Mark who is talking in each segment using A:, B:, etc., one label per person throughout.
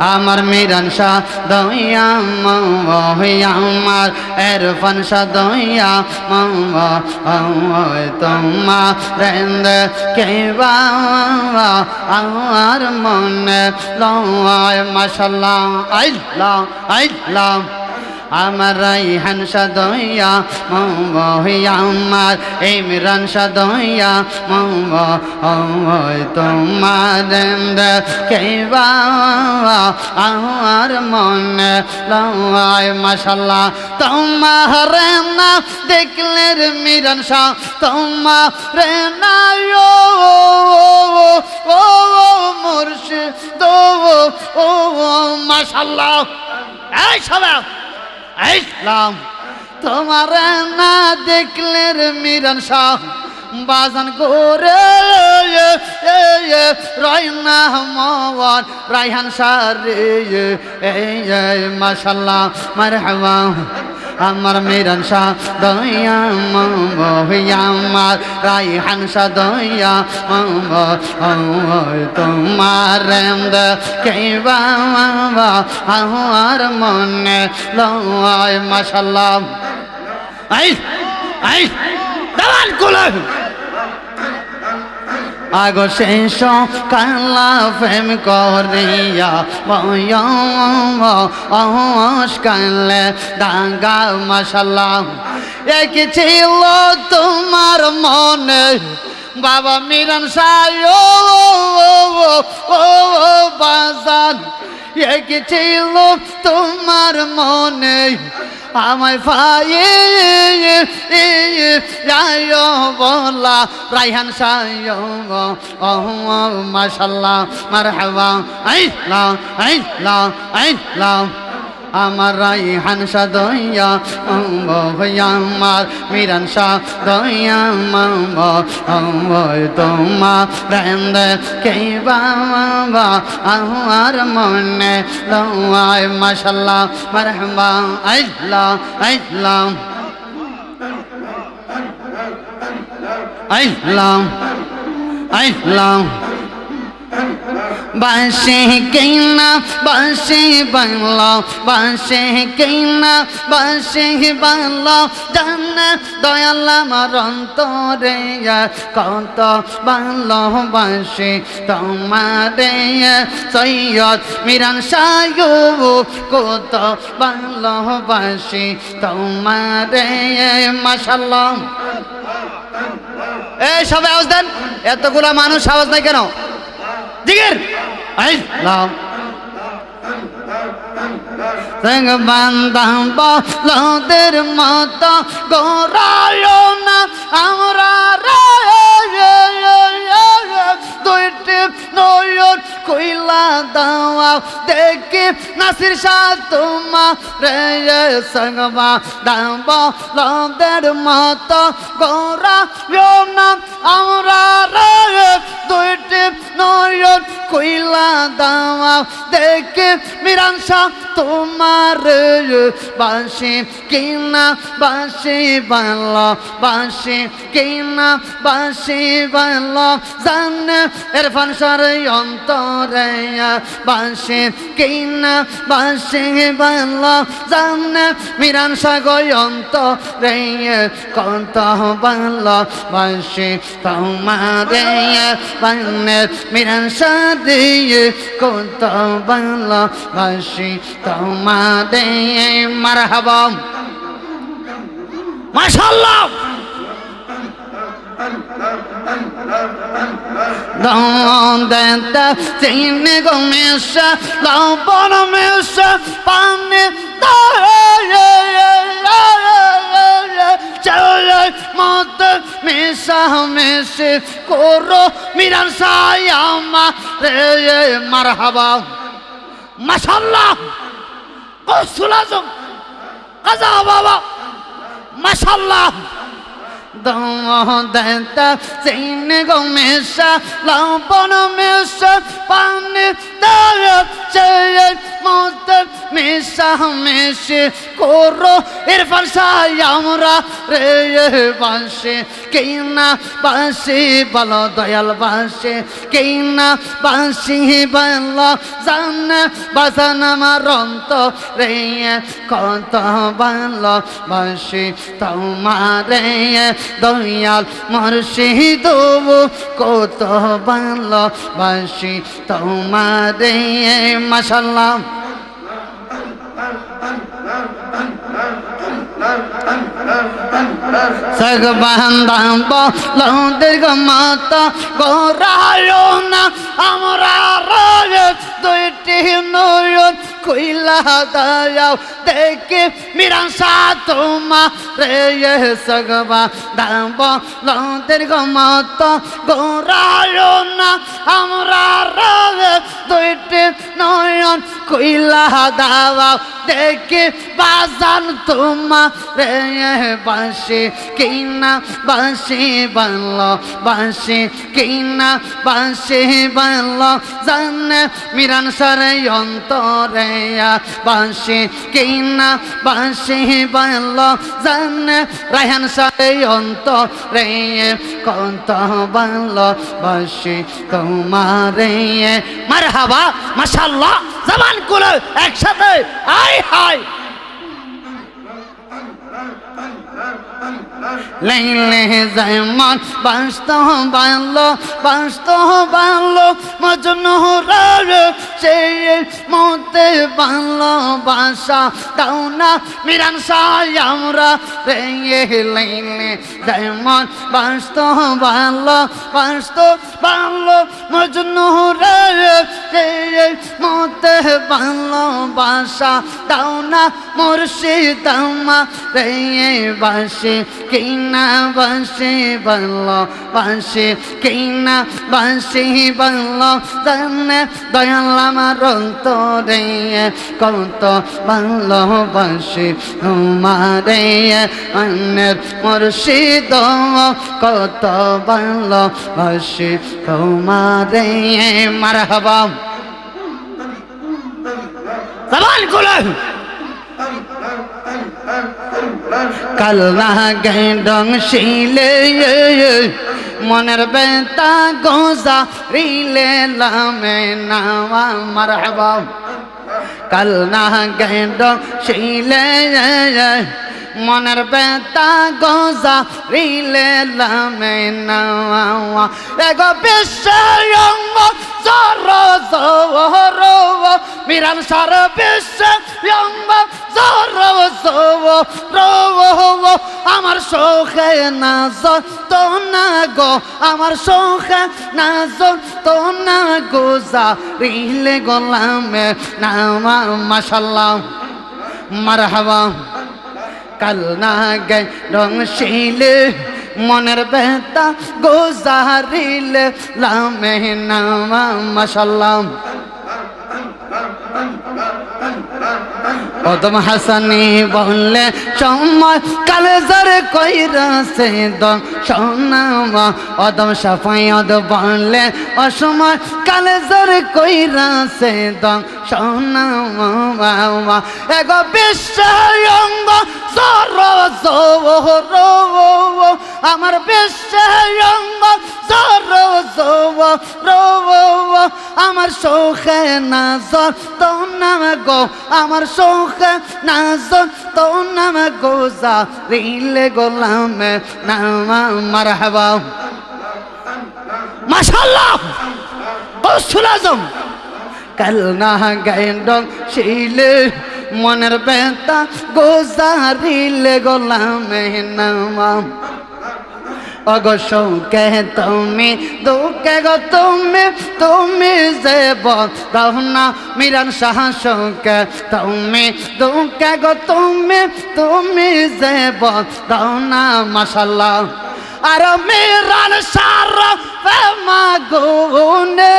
A: আমার মিরান শাহ দইয়া মহিয়া আমার, এরফান শাহ দইয়া তোমা রেন্দ কেবা আমার মনে লয় মশাল্লাহ আইলাম আইলাম আমার রাইহান সাদইয়া হইয়া আমার ইমরান সাদইয়া ময় তোমার আমার মনে লয় মাসাল্লাহ তোমার না দেখলে রে মিরান শাহ, তোমার না ও মুর্শিদ, ও মাসাল্লাহ এই সবাই ইসলাম। তোমার না দেখলে রে মিরান শাহ। বাজান করে রায়না রায়হান সারে আমার মিরান শাহ দয়া মহিয়া আমার রায়হান দয়া তোমার কেবা আমার মনে লয় মাশাল্লাহ। আই আই, দালাল গোলাম আগো শেষ কালা ফেম করিয়া বয়স কালে দাঙ্গা মশালাম এক ছিল তোমার মনে? বাবা মিরন সায় ও, বাজান। এক ছিল তোমার মনে। আমায় ফায়ে যায় বলা। রাইহান সায় মাশাল্লাহ, মারহাবা। আইলাম আইলাম আইলাম আমার রাইহান শাহ দইয়া ভয়া আমার মিরান শাহ দইয়া তোমা প্রেন্দ কেবা আমার মনে লওয়ায় মাশাল্লাহ, মারহাবা আইলাম আইলাম আইলাম আইলাম বাসে কেনা বাসে বাংলা বাসে কেনা বাসে বাংলা। জান দয়াল আমার অন্তরে, কত ভালো বাসে তোমারে। সৈয়দ মিরান সায়ু কত ভালো বাসে তোমারে। মাসাল্লাহ এই সবাই আওয়াজ দেন। এতগুলা মানুষ আওয়াজ নাই কেন? জিগির আইলাম সঙ্গ বান্ধাম বলদের মত গোরায় না আমরা দুইটি নয়ন কইলা দাওয়া দেখি নাসির শাহ তোমা রে সঙ্গমা দাম বলদের মত গোরায় না আমরা দুইটি নয়ন কইলা দাওয়া, দেখে মিরাংসা তোমার বাসি কিনা, বাসি বাল, বাসি কিনা, বাসি বাল। জান এরফান সার অন্তরে, বাসি কিনা, বাসি বাল। জান মিরান সাগর অন্তরে কত বাল, বাসি তোমারে বানের মিরান সাদিয়ে কত বাংলা বাসি তোমাদে মারহাবা। মাশাল্লাহ চিনি গো মেশা লবণ মেশা পানি চলে মত মেশা মেশে করো মিরান সায়ামা রে মারহাবা। মাশাল্লাহ কসুলাজম কাজা বাবা। মাশাল্লাহ দন্তা চিনি গো মেশা লবণ মেশা পানি চলে মত মেশা মিশামেশি করো। ইরফান সাই আমরা রে বাসে, কিনা বাসি বলো দয়াল বাসে, কিনা বাসি বলো জানে বাসন আমার অন্ত রে কত ভালো বাসি তোমারে দয়াল মুর্শিদ কত ভালো বাসি তোমারে মাসাল্লাহ সগ বলদের মত গোরায় না, আমরা রায় দুইটি নয়ন কইলা দয়াও দেখে মিরান সা তোমা রে সগবা দাম বলদের মত গোরায় না, আমরা রায় দুইটি নয়ন। কইলা দাও দেখে বাজান তোমা রে বাসে কিনা বাসে বাংল বাসে কিনা বাসে বাংল জানে মিরান সারে অন্তরে বাসে, কিনা বাসে বাংল জানে রায়হান সারে অন্তরে কন্ত বাংল বাসে তোমারে মার হাবা মাশাল্লাহ জবান কুলো একসাথে আয় হায়। লাইলে যেমন বাস্ত বাংলো বাস্ত বাংলো মজনু সেই মতে বাংলো বাসা দাও না। মিরান সাই আমরা রে লাইলে যেমন বাস্ত বাংলো বাস্ত বাংলো মজনু সেই মতে বাংলো বাসা দাও না। মুর্শিদ আমা রে বাসে কিনা বাসে বলল, বাসে কিনা বাসে বলল, জানে দয়াল আমার অন্তরে কত বলল বাসে তোমারে অন্যের মুর্শিদ, কত বলল বাসে তোমারে, মারহাবা। জবান খুলে কাল না গেডং শিলে মনের বেতা গোজা রিলে লামে নাওয়া মারহাবা। কাল না গেডং শিলে মনের বেতা গোজা রিলে লামে নাওয়া। এগো বিশ্বয়ঙ্গ জর জর মিরান সার বিশ্বয়ঙ্গ জর জর আমার শোকে না তো না গো, আমার শোকে না তো না গো। যা রিলে গোলামে নামা মাশাল্লাহ। মারহাবা। কাল না গে রং শিলে মনের বেতা গোজারিল লামে নামা মাশাল্লাহ। কদম হাসানি বললে সময় কালেজার কইরাছে দম সোনামা অদম সাফায়দ বললে, অসময় কালেজার কইরাছে দম সোনামা এগো বিশ্বয়ঙ্গ সর সর আমার সর আমার শোকে নাজর তো নাম গো। আমার শোকে নাজর তো নাম গোজা রিলে গোলামে নামা, মারহাবা। মাশাল্লাহ গৌসুল আজম কাল না গায়ন শিলে মনের বেতা গোজারিলে গোলামে নামা। অগসৌকে তুমি, দুঃখে গো তুমি তুমি যে বদাও না মিরান সাহসকে তুমি, দুঃখে গো তুমি তুমি যে বদাও না মাসাল্লাহ আর মিরান সার প্রেমা গুনে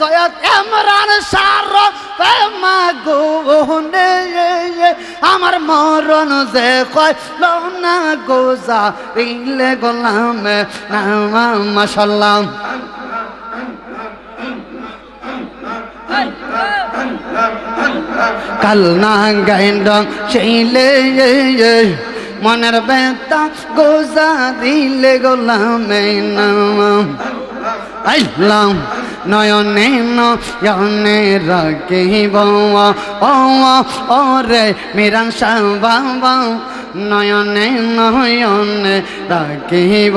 A: সৈয়দ ইমরান সার প্রেমা গুনে আমার মরণ যে কয় লোনা গোজা রিলে গোলাম নামা মাসাল্লাহ কাল না গাইড সেইলে মনের বেতা গোজা দিলে গোলামে নাম। আইলাম নয়নে নয়নে রাখিব। ও ও রে মিরান বাবা নয়নে নয়নে রাখিব।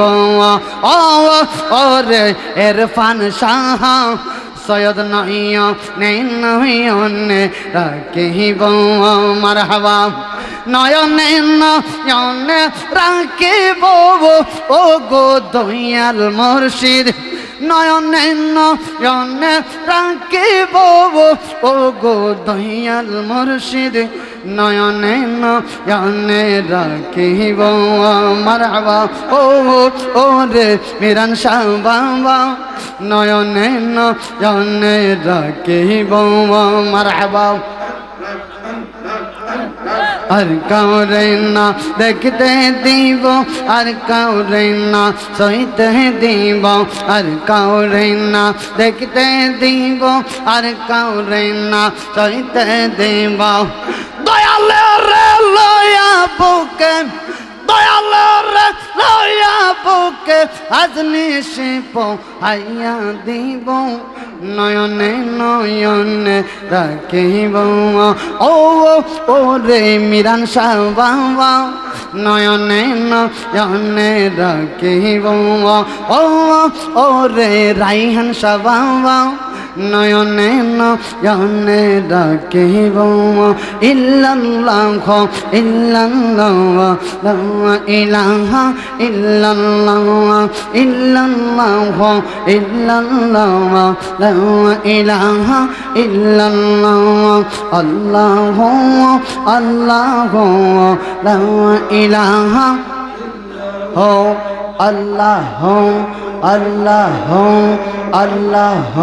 A: ও ও রে এরফান শাহ, সৈয়দ নয়নে নয়নে রাখিব। মারহাবা। নয়নে নয়নে রাখিব ও গো দয়াল মুর্শিদ। নয়নে নয়নে রাখিব ও গো দয়াল মুর্শিদ। নয়নে নয়নে রাখিব মারহাবা ও ও রে মিরান শাহ বাবা। নয়নে নয়নে রাখিব মারহাবা আর কাউরে না দেখতে দিব, আর কাউরে না সইতে দিব। আর কাউরে না দেখতে দিব, আর কাউরে না সইতে দিব। দয়ালে রে লয়া বুকে দয়ালে রে লয়া বুকে আজ নিশিপ হাইয়া দিব। নয়নে নয়নে রাখিব। ও ও রে মিরান শাহ বাবা নয়নে নয়নে রাখিব। ও ও রে রাইহান শাহ বাবা নয়নে নয়নে রাখিব ইল্লাল্লাহ ইল্লাল্লাহ ইলাহা ইল্লাল্লাহ ইল্লাল্লাহ ইল্লাল্লাহ ইলাহা ইল্লাল্লাহ, আল্লাহ আল্লাহ ইলাহা আল্লাহ আল্লাহ আল্লাহ